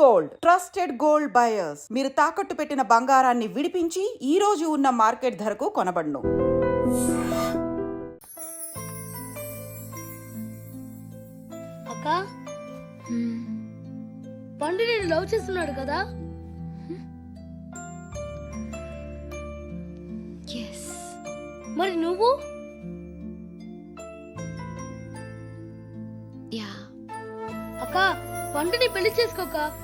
Gold. Trusted gold buyers. మీరు తాకట్టు పెట్టిన బంగారాన్ని విడిపించి ఈ రోజు ఉన్న మార్కెట్ ధరకు కొనబడును. అక్క? పండు నేను లవ్ చేస్తున్నాడు కదా? మరి నువ్వు? యా అక్క పండుని పెళ్ళి చేసుకోక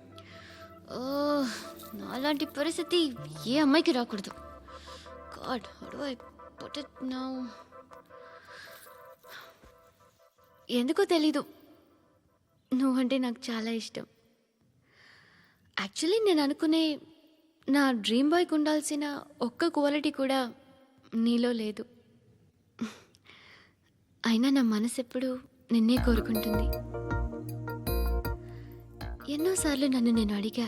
నాలాంటి పరిస్థితి ఏ అమ్మాయికి రాకూడదు. God I put it now ఎందుకో తెలీదు. నువ్వంటే నాకు చాలా ఇష్టం. యాక్చువల్లీ నేను అనుకునే నా డ్రీమ్ బాయ్కి ఉండాల్సిన ఒక్క క్వాలిటీ కూడా నీలో లేదు. అయినా నా మనసు ఎప్పుడు నిన్నే కోరుకుంటుంది. ఎన్నోసార్లు నన్ను నేను అడిగా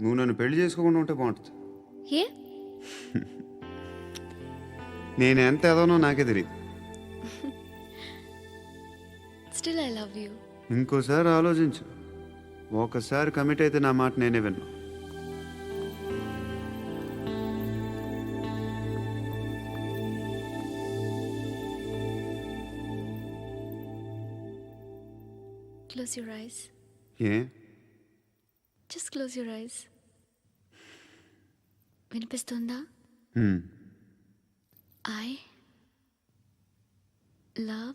నువ్వు నన్ను పెళ్ళి చేసుకోకుండా ఉంటే బాగుంటుంది. ఏ? నేను ఎంత ఎదవనో నాకే తెలియదు స్టిల్ ఐ లవ్ యూ ఇంకోసారి ఆలోచించు. ఒకసారి కమిట్ అయితే నా మాట నేనే విన్నా. క్లోజ్ యువర్ ఐస్ ఏ? జస్ట్ క్లోజ్ యువర్ ఐస్ వినిపిస్తుందా. ఐ లవ్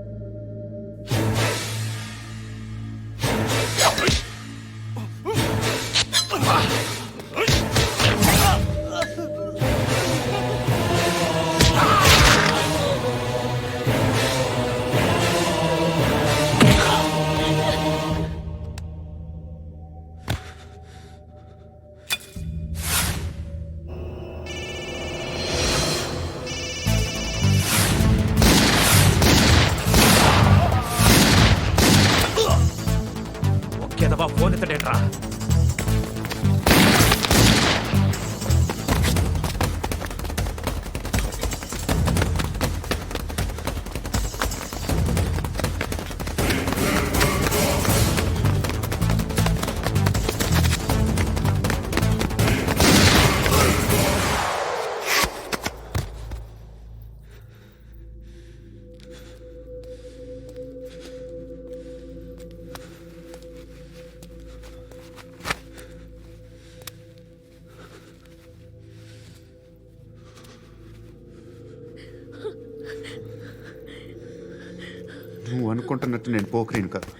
నువ్వు అనుకుంటున్నట్టు నేను పోకరీని కాదు.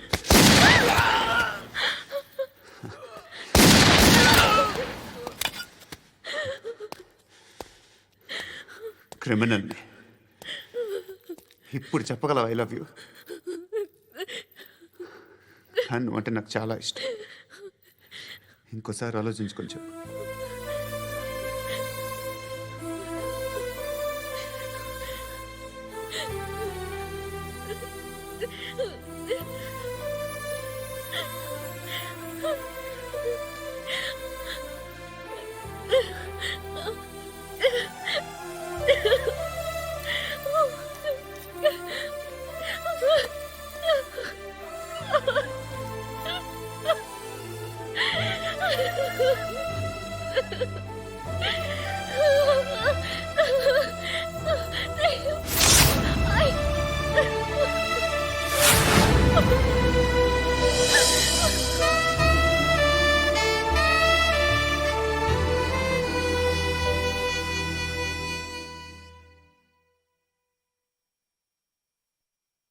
క్రిమినల్ని. ఇప్పుడు చెప్పగలవు ఐ లవ్ యూ నువ్వు అంటే నాకు చాలా ఇష్టం. ఇంకోసారి ఆలోచించుకొని చెప్పు.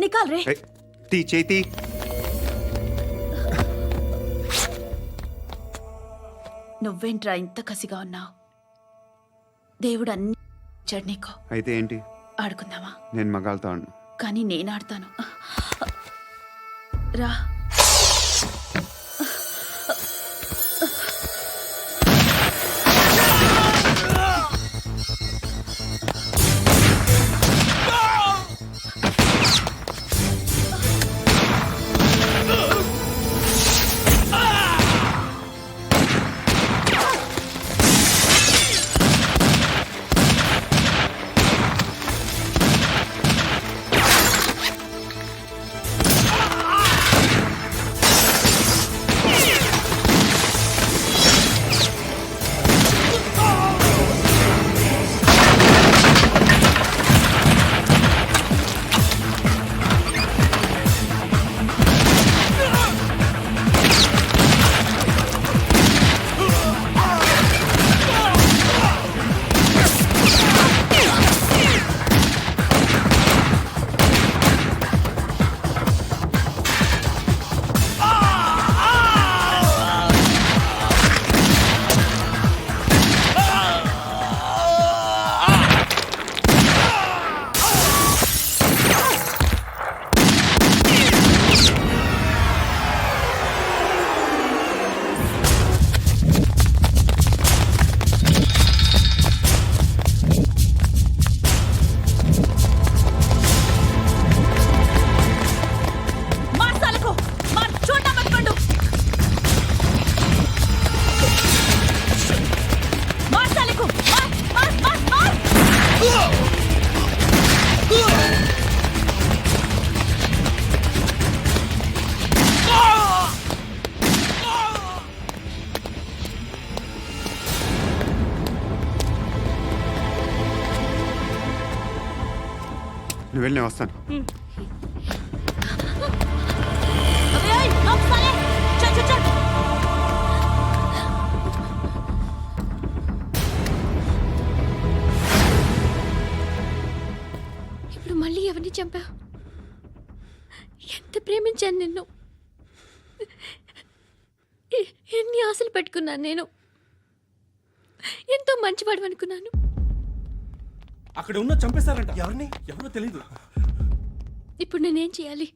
నికాల్ రే. ఏయ్, తీ చేతి నువ్వేంట్రా ఇంత కసిగా ఉన్నావు దేవుడు అన్ని ఇచ్చాడు నీకు. అయితే ఏంటి? ఆడుకుందామా? నేను ఆడను. కానీ నేను ఆడతాను. రా. ప్రేమించాను నిన్ను. ఎన్ని ఆశలు పెట్టుకున్నాను నేను. ఎంతో మంచివాడు అనుకున్నాను. అక్కడ ఉన్న చంపేస్తారంట ఎవరిని? ఎవరో తెలీదు. ఇప్పుడు నేనేం చేయాలి?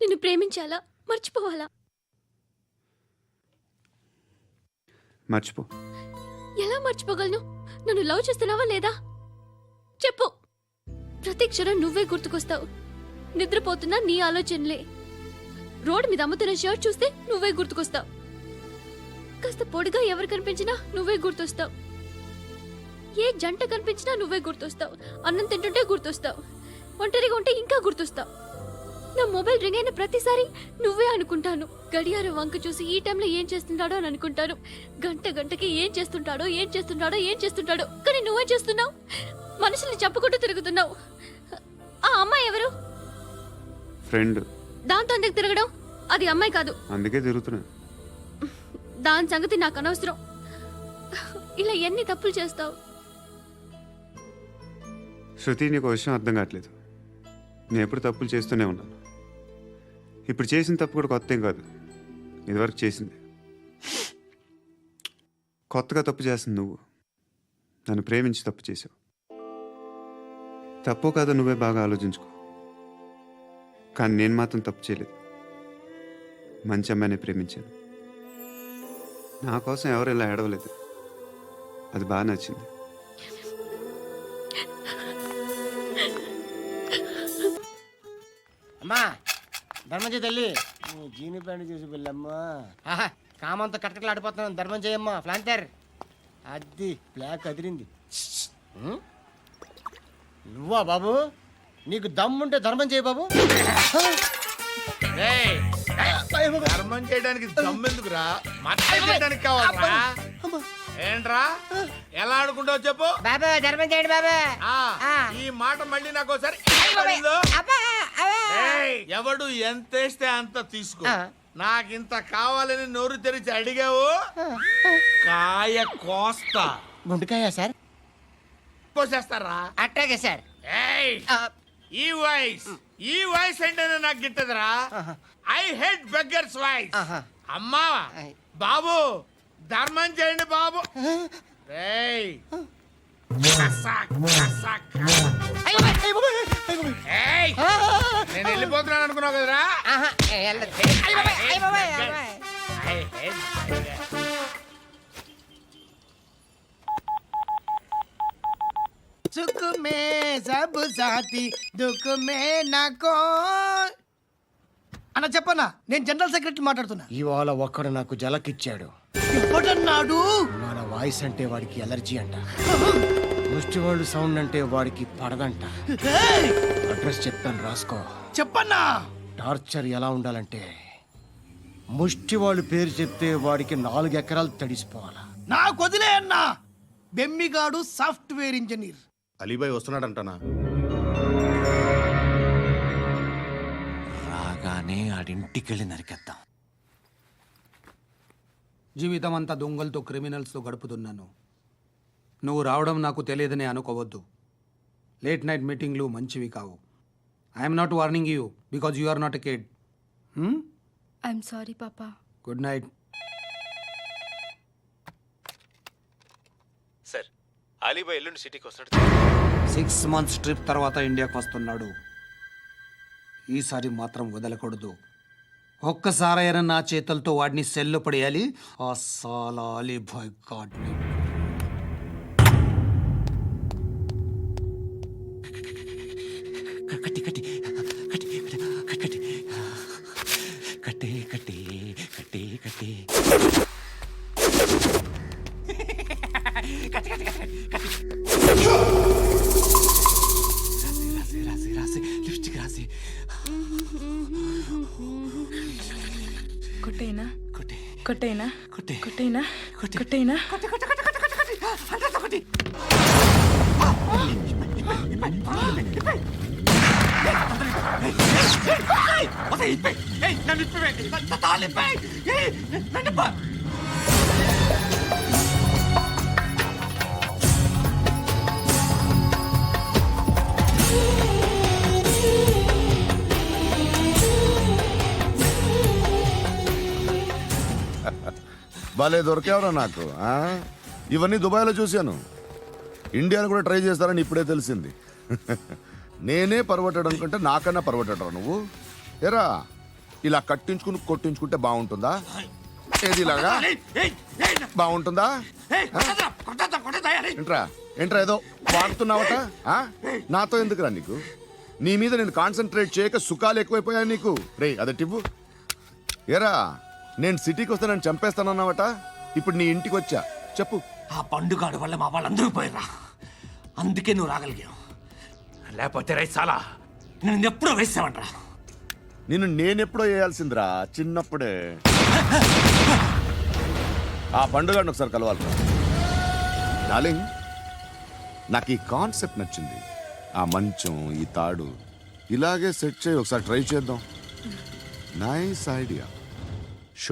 నిన్ను ప్రేమించాలా? మర్చిపోవాలా? మర్చిపో. ఎలా మర్చిపోగలను? నన్ను లవ్ చేస్తున్నావా లేదా? చెప్పు. ప్రతి క్షణం నువ్వే గుర్తుకొస్తావు. నిద్రపోతున్నా నీ ఆలోచనలే. రోడ్డు మీద అమ్ముతున్న షర్ట్ చూస్తే నువ్వే గుర్తుకొస్తావు. కాస్త పొడిగా ఎవరు కనిపించినా నువ్వే గుర్తొస్తావు. ఏ జంట కనిపించినా నువ్వే గుర్తొస్తావు. అన్నం తింటుంటే గుర్తొస్తావు. ఒంటరిగా ఉంటే ఇంకా గుర్తొస్తావు. నా మొబైల్ రింగ్ అయిన ప్రతిసారి నువ్వే అనుకుంటాను. గడియారం వంక చూసి ఈ టైంలో ఏం చేస్తుంటాడో అని అనుకుంటాను. గంట గంటకి ఏం చేస్తుంటాడో ఏం చేస్తుంటాడో ఏం చేస్తుంటాడో. కానీ నువ్వే చేస్తున్నావు? మనుషుల్ని చెప్పుకుంటూ తిరుగుతున్నావు. ఆ అమ్మాయి ఎవరు? ఫ్రెండ్. దాంతో ఎందుకు తిరగడం? అది అమ్మాయి కాదు. అందుకే తిరుగుతున్నా. దాని సంగతి నాకు అనవసరం. ఇలా ఎన్ని తప్పులు చేస్తావు? శృతి నీకు విషయం అర్థం కావట్లేదు. నేను ఎప్పుడు తప్పులు చేస్తూనే ఉన్నాను. ఇప్పుడు చేసిన తప్పు కూడా కొత్త ఏం కాదు. ఇదివరకు చేసింది. కొత్తగా తప్పు చేస్తుంది నువ్వు. నన్ను ప్రేమించి తప్పు చేసావు. తప్పు కాదో నువ్వే బాగా ఆలోచించుకో. కానీ నేను మాత్రం తప్పు చేయలేదు. మంచి అమ్మాయిని ప్రేమించాను. నా కోసం ఎవరు ఇలా ఏడవలేదు. అది బాగా నచ్చింది. అమ్మా ధర్మంజయ తల్లి. నువ్వు జీని ప్యాంట్ చూసి వెళ్ళమ్మా. ఆహా కామంతో కట్టకట్లు ఆడిపోతున్నాను. ధర్మం చేయమ్మా ఫ్లాంతర్ అది బ్లాక్ అదిరింది. నువ్వా బాబు? నీకు దమ్ముంటే ధర్మం చేయి బాబు. ధర్మం చేయడానికి దమ్మెందుకురా? మచ్చ చేయడానికి కావాలరా? ఏంట్రా? ఎలా ఆడుకుంటావు చెప్పు. బాబా ధర్మం చేయండి బాబా. ఆ ఆ. ఈ మాట మళ్ళీ నాకు ఒకసారి ఎవడు ఎంత వేస్తే అంత తీసుకో. ఆ. నాకు ఇంత కావాలని నోరు తెరిచి అడిగావు? కాయ కోస్తా. గుండెకాయ సార్. కోసేస్తారా? అట్టాగే సార్. ఏయ్. ఈ వాయిస్ ఈ వాయిస్ అంటేనే నాకు గిట్టదురా? I hate beggars voice. అమ్మా. బాబు ధర్మం చేయండి బాబు. రేయ్! నేను వెళ్ళిపోతున్నాను అనుకున్నావు కదరా? సుఖ మే సబ్ సాతి దుఃఖ మే నాకో అన్న చెప్పన్నా నేను జనరల్ సెక్రటరీ మాట్లాడుతున్నా. ఇవాళ ఒక్కడు నాకు జలకిచ్చాడు. ఎవడన్నాడు మన వాయిస్ అంటే వాడికి ఎలర్జీ అంట. ముష్టి వాళ్ళు సౌండ్ అంటే వాడికి పడదంట. ఏయ్! అడ్రస్ చెప్తాను రాసుకో. చెప్పన్నా! టార్చర్ ఎలా ఉండాలంటే ముష్టి వాళ్ళు పేరు చెప్తే వాడికి నాలుగు ఎకరాలు తడిసిపోవాలా. నాకు వదిలే అన్నా! బెమ్మిగాడు సాఫ్ట్వేర్ ఇంజనీర్. అలీబాయ్ వస్తున్నాడంటనా? రాగానే ఆడింటికెళ్ళి నరికేద్దాం. జీవితం అంతా దొంగలతో క్రిమినల్స్తో గడుపుతున్నాను. నువ్వు రావడం నాకు తెలియదని అనుకోవద్దు. లేట్ నైట్ మీటింగ్లు మంచివి కావు. I'm not warning you because you are not a kid I'm sorry papa good night Alibhai ఎల్లుండి సిటీకి వస్తాడు సిక్స్ మంత్స్ ట్రిప్ తర్వాత ఇండియాకి వస్తున్నాడు. ఈసారి మాత్రం వదలకూడదు. ఒక్కసారైనా నా చేతులతో వాడిని సెల్లు పడేయాలి. ఆ సాలా అలీబాయ్ గాడ్ని భలే దొరికేవరా నాకు ఆ? ఇవన్నీ దుబాయ్లో చూశాను. ఇండియాలో కూడా ట్రై చేస్తారని ఇప్పుడే తెలిసింది. నేనే పర్వటడం కంటే నాకన్నా పర్వటడం నువ్వు? ఎరా ఇలా కట్టించుకుని కొట్టించుకుంటే బాగుంటుందా? ఏది ఇలాగా బాగుంటుందా? ఏంట్రా? ఏంట్రా ఏదో వాడుతున్నావట? నాతో ఎందుకురా నీకు? నీ మీద నేను కాన్సన్ట్రేట్ చేయక సుఖాలు ఎక్కువైపోయాయి నీకు. రే అదటివ్వు ఏరా నేను సిటీకి వస్తే నన్ను చంపేస్తానన్నావట? ఇప్పుడు నీ ఇంటికి వచ్చా. చెప్పు. ఆ పండుగాడు వల్ల మా వాళ్ళందరూ పోయిరా అందుకే నువ్వు రాగలిగావు. లేకపోతే రైస్ చాలా నేను ఎప్పుడో వేసావంటరా నిన్ను నేనెప్పుడో వేయాల్సిందిరా చిన్నప్పుడే. ఆ పండుగను ఒకసారి కలవాలి. డార్లింగ్ నాకు ఈ కాన్సెప్ట్ నచ్చింది. ఆ మంచం ఈ తాడు ఇలాగే సెట్ చేయి ఒకసారి ట్రై చేద్దాం. Nice idea.